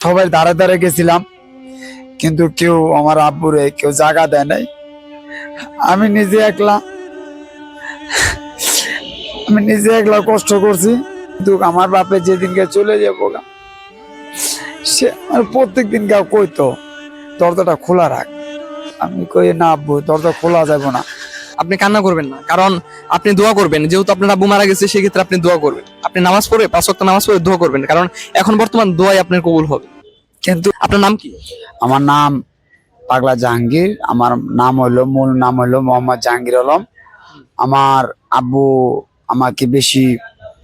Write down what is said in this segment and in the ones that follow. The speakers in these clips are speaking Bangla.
সবাই দাঁড়ে দাঁড়ে গেছিলাম, কিন্তু কেউ আমার আব্বুরে কেউ জায়গা দেয় নাই। আমি নিজে একলা, আমি নিজে একলা কষ্ট করছি, কিন্তু আমার বাপে যেদিনকে চলে যাব, সে আমার প্রত্যেক দিন কেউ কইতো, দরজাটা খোলা রাখ। আমি কই, না আব্বু, দরজা খোলা যাব না। আপনি কান্না করবেন না, কারণ আপনি দোয়া করবেন। যেহেতু আপনার আব্বু মারা গেছে, সেক্ষেত্রে আপনি দোয়া করবেন। আপনি নামাজ পড়ে, পাঁচ নামাজ পড়ে দোয়া করবেন, কারণ এখন বর্তমান দোয়াই আপনার কবুল হবে। কিন্তু আপনার নাম কি? আমার নাম পাগলা জাহাঙ্গীর। আমার নাম হলো মূল নাম হলো মোহাম্মদ জাহাঙ্গীর আলম। আমার আব্বু আমাকে বেশি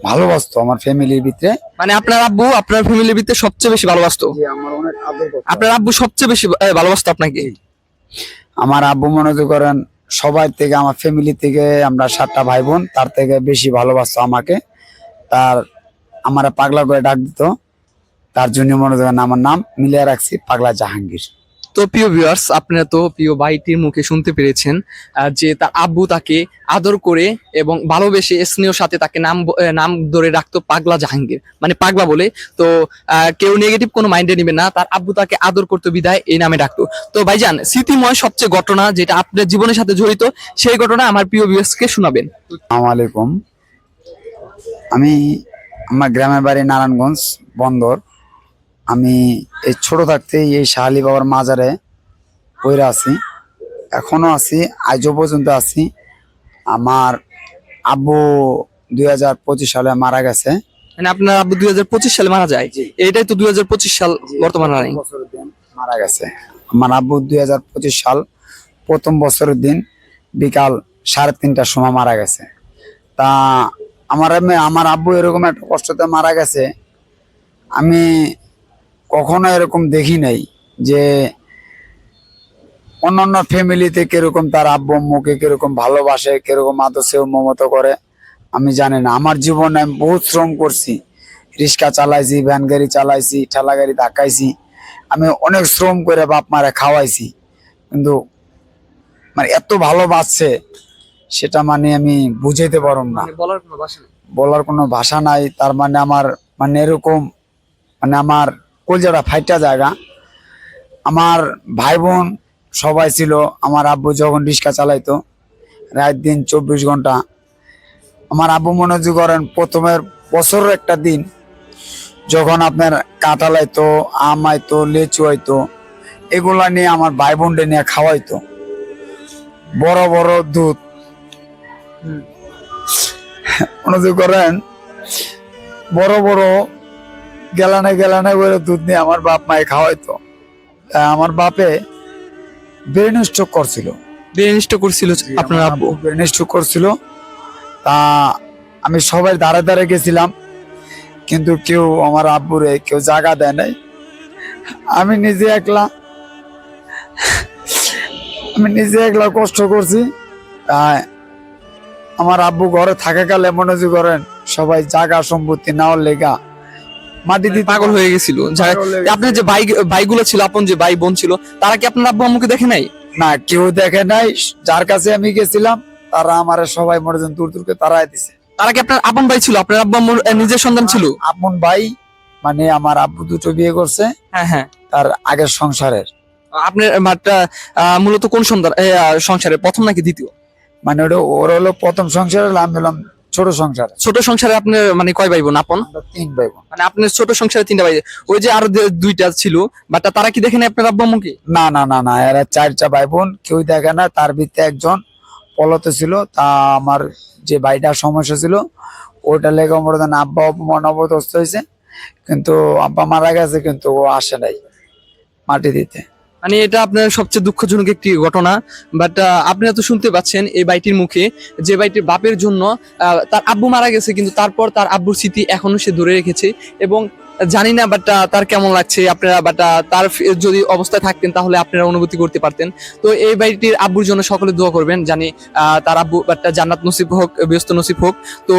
ভালোবাসতো আমার ফ্যামিলির ভিতরে। মানে আপনার আব্বু আপনার ফ্যামিলির ভিতরে সবচেয়ে বেশি ভালোবাসতো। আপনার আব্বু সবচেয়ে বেশি ভালোবাসতো আপনাকে? আমার আব্বু মনে করেন সবাই থেকে আমার ফ্যামিলি থেকে আমরা সাতটা ভাই বোন তার থেকে বেশি ভালোবাসতো আমাকে। তার আমার পাগলা করে ডাক দিত। তার জন্য মনে করেন আমার নাম মিলিয়ে রাখছি পাগলা জাহাঙ্গীর। তো প্রিয় ভিউয়ার্স আপনারা তো প্রিয় ভাইটির মুখে শুনতে পেরেছেন যে তার আব্বু তাকে আদর করে এবং ভালোবেসে স্নেহ সাথে তাকে নাম নাম ধরে রাখতো পাগলা জাহাঙ্গীর। মানে পাগলা বলে। তো কেউ নেগেটিভ কোনো মাইন্ডে নিবে না। তার আব্বু তাকে আদর করতো বিদায় এই নামে ডাকতো। তো ভাইজান স্মৃতিময় সবচেয়ে ঘটনা যেটা আপনার জীবনের সাথে জড়িত সেই ঘটনা আমার প্রিয় ভিউয়ার্স কে শোনাবেন। আলাইকুম। আমি আমার গ্রামের বাড়ি নারায়ণগঞ্জ বন্দর। আমি এই ছোট থাকতেই এই শাহালি বাবার মাজারে পইরা আছি। এখনও আছি আজও পর্যন্ত আছি। আমার আব্বু দুই হাজার পঁচিশ সালে মারা গেছে। মানে আপনার আব্বু দুই সালে মারা যায়? এটাই তো দুই সাল বর্তমানে নাই মারা গেছে। আমার আব্বু দুই হাজার পঁচিশ সাল প্রথম বছরের দিন বিকাল সাড়ে তিনটার সময় মারা গেছে। তা আমার আমার আব্বু এরকম একটা কষ্টতে মারা গেছে। আমি কখনো এরকম দেখি নাই যে অন্যান্য ফ্যামিলিতে কীরকম তার আব্বু আম্মুকে কীরকম ভালোবাসে কীরকম আদর্শে মমত করে আমি জানি না। আমার জীবনে আমি বহুত শ্রম করছি। রিক্সা চালাইছি ভ্যান গাড়ি চালাইছি ঠেলা গাড়ি ধাক্কাইছি। আমি অনেক শ্রম করে বাপ মারে খাওয়াইছি। কিন্তু মানে এত ভালোবাসছে সেটা মানে আমি বুঝাইতে পারব না। বলার কোনো ভাষা নেই? বলার কোনো ভাষা নাই। তার মানে আমার মানে এরকম মানে আমার কলজাটা ফাইটা জায়গা। আমার ভাই বোন সবাই ছিল, আমার আব্বু যখন রিক্সা চালাইতো, রাত দিন চব্বিশ ঘণ্টা। আমার আব্বু মনোযোগ করেন প্রথমের বছরের একটা দিন, যখন আপনার কাঁঠাল আইতো, আম আইতো, লেচু আইতো, এগুলা নিয়ে আমার ভাই বোনকে নিয়ে খাওয়াইতো। বড় বড় দুধ। মনোযোগ করেন বড় বড় গেলানে গেলানে করে দুধ নিয়ে আমার বাপ মায়ে খাওয়াইতো। তা আমার বাপে ব্রেন স্ট্রোক করছিল। বিনিষ্ট করছিল আপনার আব্বু? ব্রেন স্ট্রোক করছিল। তা আমি সবাই দাঁড়ে দাঁড়ে গেছিলাম কিন্তু কেউ আমার আব্বুরে কেউ জায়গা দেয় নাই। আমি নিজে একলা আমি নিজে একলা কষ্ট করছি। আমার আব্বু ঘরে থাকাকালে মনোযোগ করেন সবাই জায়গা সম্পত্তি নেওয়ার লেগা মাটি দিতে পাগল হয়ে গেছিল। যা- আপনার যে ভাই ভাইগুলো ছিল আপন যে ভাই বোন ছিল তারা কি আপনার আব্বু আম্মুকে দেখে নাই? না কেউ দেখে নাই। যার কাছে আমি গেছিলাম তারা আমার সবাই যেন দূর দূরকে তারাই দিছে। তারা কি আপনার আপন ভাই ছিল? আপনার আব্বু আম্মুর নিজের সন্তান ছিল? আপন ভাই মানে আমার আব্বু দুটো বিয়ে করছে। হ্যাঁ হ্যাঁ। তার আগের সংসারের। আপনার মাঠটা মূলত কোন সংসারে প্রথম নাকি দ্বিতীয়? মানে ওটা ওর হলো প্রথম সংসারের আমি হলাম ছোট সংসার ছোট সংসারে আপনার মানে কয় ভাই বোন? আপন? তিন ভাই বোন। মানে আপনার ছোট সংসারে তিনটা ভাই। ওই যে আরও দুইটা ছিল বাট তারা কি দেখে নাই আপনার আব্বা আম্মুকে না না না না এরা চারটা ভাই বোন কেউ দেখে না। তার ভিতরে একজন পলত ছিল তা আমার যে ভাইটার সমস্যা ছিল ওটা লেগে আমার যেন আব্বা অপমান অবদস্ত হয়েছে। কিন্তু আব্বা মারা গেছে কিন্তু ও আসে নাই মাটি দিতে। মানে এটা আপনার সবচেয়ে দুঃখজনক একটি ঘটনা বাট আপনারা তো শুনতে পাচ্ছেন এই বাইটির মুখে যে বাইটির বাপের জন্য তার আব্বু মারা গেছে, কিন্তু তারপর তার আব্বুর স্মৃতি এখনও সে ধরে রেখেছে এবং জানি না বাট তার কেমন লাগছে আপনারা বাট তার যদি অবস্থায় থাকতেন তাহলে আপনারা অনুভূতি করতে পারতেন। তো এই বাড়িটির আব্বুর জন্য সকলে দোয়া করবেন, জানি তার আব্বু বাট জান্নাত নসিব হোক, ব্যস্ত নসিব হোক। তো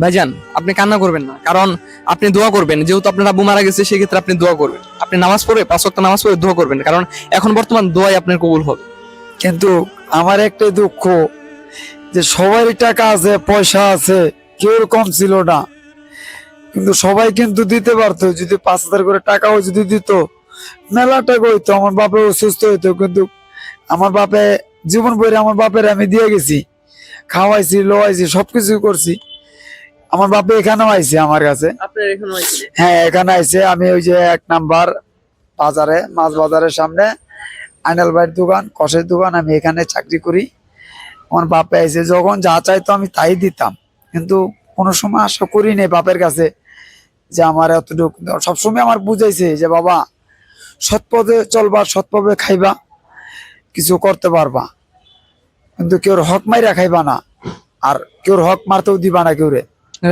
ভাইজান, আপনি কান্না করবেন না, কারণ আপনি দোয়া করবেন। যেহেতু আপনার আব্বু মারা গেছে, সেক্ষেত্রে আপনি দোয়া করবেন। আপনি নামাজ পড়ে, পাঁচ ওয়াক্ত নামাজ পড়ে দোয়া করবেন, কারণ এখন বর্তমান দোয়াই আপনার কবুল হবে। কিন্তু আমার একটাই দুঃখ যে সবারই টাকা আছে, পয়সা আছে, কেউ কম ছিল না। কিন্তু সবাই কিন্তু দিতে পারতো, যদি পাঁচ হাজার করে টাকাও যদি দিত মেলা টাকা হইতো আমার বাপে অসুস্থ হইতো। কিন্তু আমার বাপে, জীবন বইরে আমার বাপের আমি দিয়ে গেছি। খাওয়াইছি লোয়াইছি সবকিছু করছি। আমার বাপে এখানেও আইছে আমার কাছে। হ্যাঁ এখানে আইছে। আমি ওই যে এক নাম্বার বাজারে মাছ বাজারের সামনে আইনাল ভাইয়ের দোকান কষের দোকান আমি এখানে চাকরি করি। আমার বাপে আইছে যখন যা চাইতো আমি তাই দিতাম। কিন্তু কোনো সময় আশা করি নাই বাপের কাছে যে আমার এতটুকু। সবসময় আমার বুঝাইছে যে বাবা সৎ পথে চলবা সৎ পথে খাইবা কিছু করতে পারবা। কিন্তু কেউর হক মাইরা খাইবা না। আর কেউর হক মারতেও দিবা না কেউরে।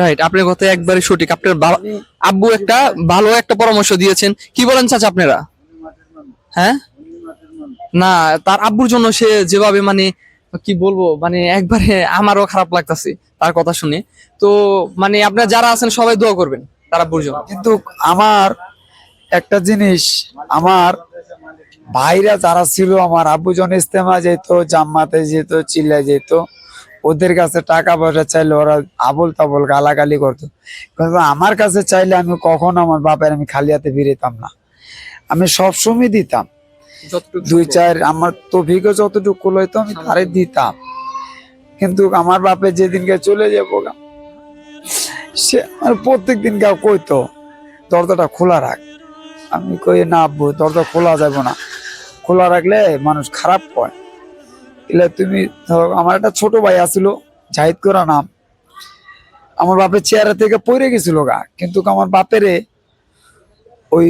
রাইট আপনার কথা একবারে সঠিক। আপনার বাবা আব্বু একটা ভালো একটা পরামর্শ দিয়েছেন। কি বলেন চাচা আপনারা? হ্যাঁ? না তার আব্বুর জন্য সে যেভাবে মানে কি বলব মানে একবারে আমারও খারাপ লাগতাছে তার কথা শুনে। তো মানে আপনারা যারা আছেন সবাই দোয়া করবেন তার আব্বুর জন্য। কিন্তু আমার একটা জিনিস আমার ভাইরা যারা ছিল আমার আব্বুজন ইস্তেমা যেত জাম্মাতে যেত চিল্লায় যেত ওদের কাছে টাকা পয়সা চাইলে ওরা আবল তাবল গালাগালি করতো। কিন্তু আমার কাছে চাইলে আমি কখনো আমার বাপের আমি খালি হাতে ফিরেতাম না। আমি সবসময় দিতাম। যতটুকু দুই চার আমার তফিকে যতটুকু লইতো আমি তারে দিতাম। কিন্তু আমার বাপে যেদিনকে চলে যাব সে আমার প্রত্যেক দিন কেউ কইতো দরজাটা খোলা রাখ। আমি কই না আব্বু দরজা খোলা যাব না। খোলা রাখলে মানুষ খারাপ হয়। এলে তুমি ধরো, আমার একটা ছোট ভাই আছিল জাহিদ করা নাম। আমার বাপের চেয়ারে থেকে পড়ে গেছিল গা। কিন্তু আমার বাপেরে ওই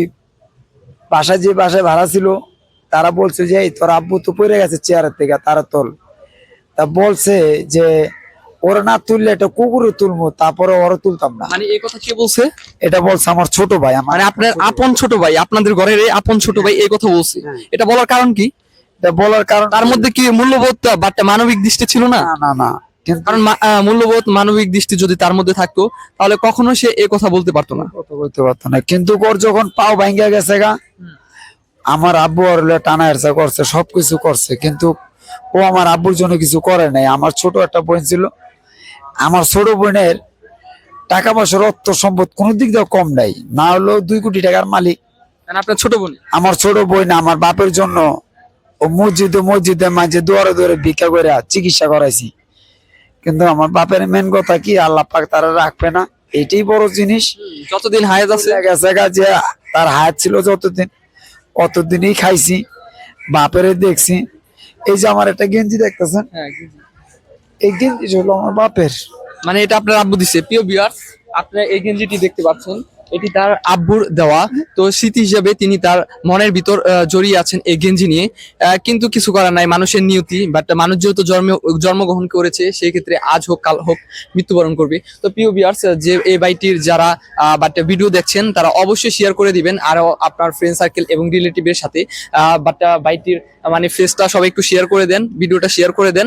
বাসায় যে বাসায় ভাড়া ছিল তারা বলছে যে এই তোর আব্বু তো পড়ে গেছে চেয়ারের থেকে তারা তোল। তা বলছে যে ওরা না তুললে এটা কুকুরে তুলবো তারপরে ওরা তুলতাম না। মানে এই কথা কে বলছে? এটা বলছে আমার ছোট ভাই মানে আপনার আপন ছোট ভাই আপনাদের ঘরের আপন ছোট ভাই এই কথা বলছে। হ্যাঁ। এটা বলার কারণ কি? বলার কারণ তার মধ্যে কি মূল্যবোধ বা মানবিক দৃষ্টি ছিল না? না না কারণ মূল্যবোধ মানবিক দৃষ্টি যদি তার মধ্যে থাকতো তাহলে কখনো সে এ কথা বলতে পারতো না। কথা বলতে পারতো না। কিন্তু ওর যখন পাও ভাঙ্গা গেছে গা আমার আব্বু আর টানা হেরসা করছে সবকিছু করছে। কিন্তু ও আমার আব্বুর জন্য কিছু করে নাই। আমার ছোট একটা বোন ছিল। আমার ছোট বোনের টাকা পয়সার অর্থ সম্পদ কোনো দিক দিয়ে কম নাই। না হলেও দুই কোটি টাকার মালিক। কারণ আপনার ছোট বোন? আমার ছোট বোন আমার বাপের জন্য ও মসজিদে মসজিদে মাঝে দুয়ারে দুয়ারে ভিক্ষা করে চিকিৎসা করাইছি। কিন্তু আমার বাপের মেন কথা কি আল্লাহ পাক তারা রাখবে না এটাই বড় জিনিস। যতদিন হায়াত আছে। গেছে গা যে তার হায়াত ছিল যতদিন অতদিনই খাইছি বাপের দেখছি। এই যে আমার একটা গেঞ্জি দেখতেছেন এই গেঞ্জি হলো আমার বাপের। মানে এটা আপনার আব্বু দিছে প্রিয় বিয়ার্স আপনার এই গেঞ্জিটি দেখতে পাচ্ছেন। এটি তার আব্বুর দেওয়া। তো স্মৃতি হিসেবে তিনি তার মনের ভিতর জড়িয়ে আছেন এই গেঞ্জি নিয়ে। কিন্তু কিছু করার নাই, মানুষের নিয়তি। বাট মানুষ যেহেতু জন্ম, জন্মগ্রহণ করেছে সেই ক্ষেত্রে আজ হোক, কাল হোক, মৃত্যুবরণ করবে। তো প্রিয় বিয়ার্স যে এই বাইটির যারা বাট ভিডিও দেখছেন, তারা অবশ্যই শেয়ার করে দিবেন আরও আপনার ফ্রেন্ড সার্কেল এবং রিলেটিভের সাথে। বাট বাইটির মানে ফেসটা সবাই একটু শেয়ার করে দেন ভিডিওটা শেয়ার করে দেন।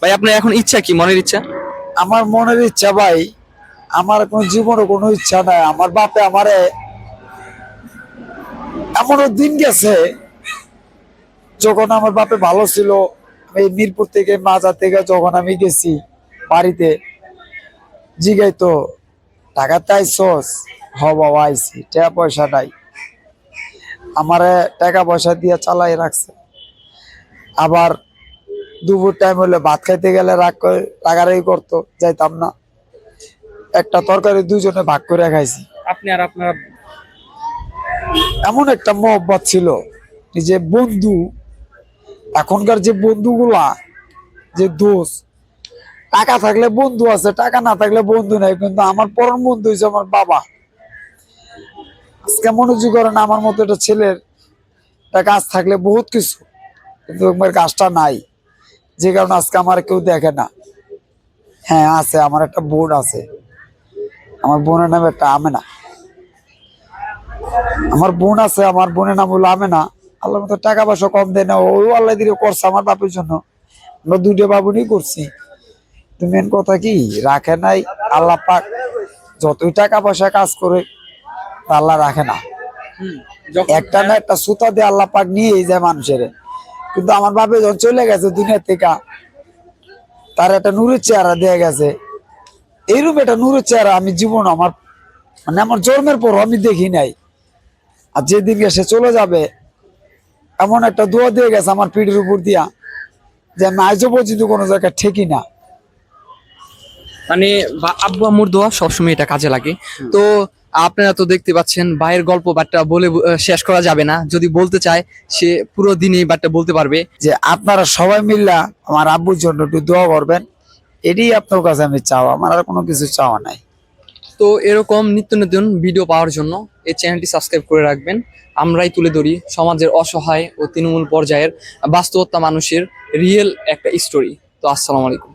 ভাই, আপনার এখন ইচ্ছা কি? মনের ইচ্ছা? আমার মনের ইচ্ছা ভাই আমার কোনো জীবনে কোনো ইচ্ছা নাই। আমার বাপে আমারে এমনও দিন গেছে, যখন আমার বাপে ভালো ছিল আমি মিরপুর থেকে মাজার থেকে যখন আমি গেছি বাড়িতে, জিগাই তো, টাকা তাই সস বাবা, আইছি, টাকা পয়সা নাই। আমারে টাকা পয়সা দিয়ে চালাই রাখছে। আবার দুপুর টাইম হলে ভাত খাইতে গেলে রাগ করে, রাগারাগি করতো, যাইতাম না। একটা তরকারি দুজনে ভাগ করে খাইছি। আপনি আর আপনার এমন একটা মহব্বত ছিল যে বন্ধু এখনকার যে বন্ধুগুলা যে দোষ টাকা থাকলে বন্ধু আছে টাকা না থাকলে বন্ধু নাই কিন্তু আমার পরম বন্ধু হয়েছে আমার বাবা। আজকে মনোযোগ করেন আমার মতো একটা ছেলের একটা গাছ থাকলে বহুত কিছু কিন্তু আমার গাছটা নাই। যে কারণে আজকে আমার কেউ দেখে না। হ্যাঁ আছে আমার একটা বোন আছে। আমার বোনের নাম একটা আমেনা। আমার বোন আছে আমার বোনের নাম হলো আমেনা। আল্লাহর মতো টাকা পয়সা কম দেয় না ও আল্লাহ দিয়ে করছে আমার বাপের জন্য। আমরা দুইটা বাবুনি করছি। তো মেন কথা কি রাখে নাই আল্লাহ পাক যতই টাকা পয়সা কাজ করে আল্লাহ রাখে না। একটা না একটা সুতা দিয়ে আল্লাহ পাক নিয়ে যায় মানুষের। কিন্তু আমার বাপে যখন চলে গেছে দুনিয়া থেকে তার একটা নূরের চেহারা দিয়ে গেছে। এইরূপ একটা নূরের চেহারা আমি জীবন আমার মানে আমার জন্মের পর আমি দেখি নাই। আর যেদিনকে সে চলে যাবে এমন একটা দোয়া দিয়ে গেছে আমার পিঠের উপর দিয়া যে আমি আজও পর্যন্ত কোনো জায়গায় ঠেকি না। মানে আব্বু আম্মুর দোয়া সবসময় এটা কাজে লাগে। তো আপনারা তো দেখতে পাচ্ছেন ভাইয়ের গল্প বাটটা বলে শেষ করা যাবে না। যদি বলতে চায় সে পুরো দিনে বাটটা বলতে পারবে। যে আপনারা সবাই মিল্লা আমার আব্বুর জন্য একটু দোয়া করবেন। এটাই আপনার কাছে আমি চাও আমার আর কোনো কিছু চাওয়া নাই। তো এরকম নিত্য নতুন ভিডিও পাওয়ার জন্য এই চ্যানেলটি সাবস্ক্রাইব করে রাখবেন। আমরাই তুলে ধরি সমাজের অসহায় ও তৃণমূল পর্যায়ের বাস্তবতা মানুষের রিয়েল একটা স্টোরি তো আসসালামু আলাইকুম।